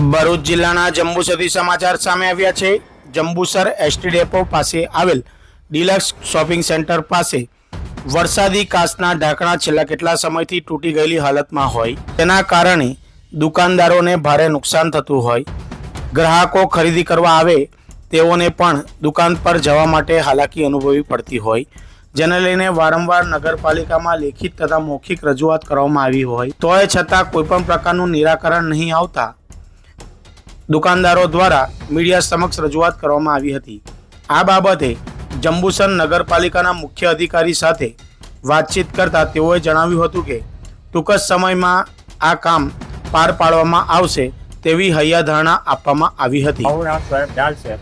ભરૂચ જિલ્લાના જંબુસરથી સમાચાર સામે આવ્યા છે. જંબુસર એસટી ડેપો પાસે આવેલ ડિલક્સ શોપિંગ સેન્ટર પાસે વરસાદી કાચના ઢાંકણા છેલ્લા કેટલા સમયથી તૂટી ગયેલી હાલતમાં હોય. તેના કારણે દુકાનદારોને ભારે નુકસાન થતું હોય. ગ્રાહકો ખરીદી કરવા આવે તેઓને પણ દુકાન પર જવા માટે હાલાકી અનુભવવી પડતી હોય. જેને લઈને વારંવાર નગરપાલિકામાં લેખિત તથા મૌખિક રજૂઆત કરવામાં આવી હોય. તોય છતાં કોઈપણ પ્રકારનું નિરાકરણ નહીં આવતા દુકાનદારો દ્વારા મીડિયા સમક્ષ રજૂઆત કરવામાં આવી હતી. આ બાબતે જંબુસર નગરપાલિકાના મુખ્ય અધિકારી સાથે વાતચીત કરતા તેઓએ જણાવ્યું હતું કે, ટૂંક જ સમયમાં આ કામ પાર પાડવામાં આવશે તેવી હૈયાધારણા આપવામાં આવી હતી. મારું નામ સ્વયં ડાલ છે.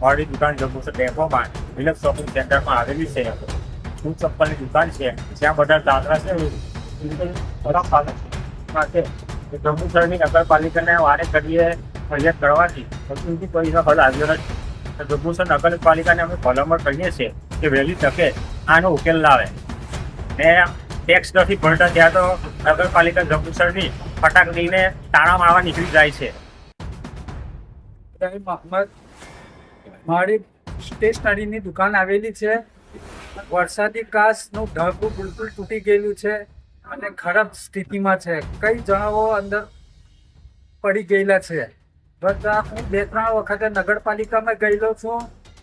મારી દુકાન જંબુસર ડેપોમાં વિલક શોપિંગ સેન્ટરમાં આવેલી છે. શું ચપ્પલની દુકાન છે. જ્યાં બધા દાદરા છે. બધા છે. જંબુસરની નગરપાલિકાને વારે ઘડીએ ફરિયાદ કરવાથી હજુ સુધી હલ આવ્યો નથી. જંબુસર નગરપાલિકાને અમે ભલામણ કરીએ છીએ કે વહેલી તકે આનો ઉકેલ લાવે. ને ટેક્સ નથી ભરતા ત્યાં તો નગરપાલિકા જંબુસરની ફટાક લઈને તાળા મારવા નીકળી જાય છે. મારી સ્ટેશનરીની દુકાન આવેલી છે. વરસાદી કાચનું ઢાંકું બિલકુલ તૂટી ગયેલું છે અને ખરાબ સ્થિતિમાં છે. કઈ જણાવો અંદર પડી ગયેલા છે? બધા હું બે ત્રણ વખતે નગરપાલિકામાં ગયેલો છું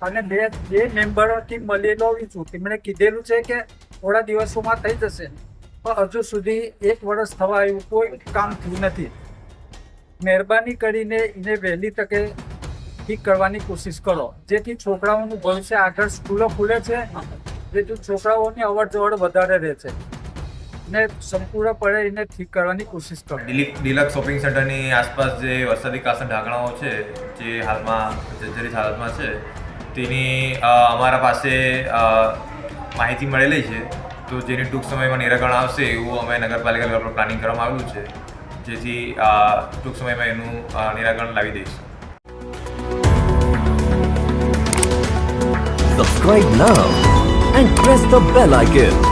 અને બે બે મેમ્બરોથી મળેલો છું. તેમણે કીધેલું છે કે થોડા દિવસોમાં થઈ જશે. પણ હજુ સુધી એક વર્ષ થવા આવ્યું, કોઈ કામ થયું નથી. મહેરબાની કરીને એને વહેલી તકે ઠીક કરવાની કોશિશ કરો. જેથી છોકરાઓનું ભવિષ્ય આગળ સ્કૂલો ખુલે છે, જેથી છોકરાઓની અવર જવર વધારે રહે છે. ને સંપૂર્ણપણે એને ઠીક કરવાની કોશિશ કરો. ડિલિક ડિલક્સ શોપિંગ સેન્ટરની આસપાસ જે વરસાદી કાસન ઢાંકણાઓ છે જે હાલમાં જર્જરિત હાલતમાં છે તેની અમારા પાસે માહિતી મળેલી છે. તો જેની ટૂંક સમયમાં નિરાકરણ આવશે એવું અમે નગરપાલિકા લેવલ પર પ્લાનિંગ કરવામાં આવ્યું છે. જેથી ટૂંક સમયમાં એનું નિરાકરણ લાવી દઈશું. Subscribe now and press the bell icon.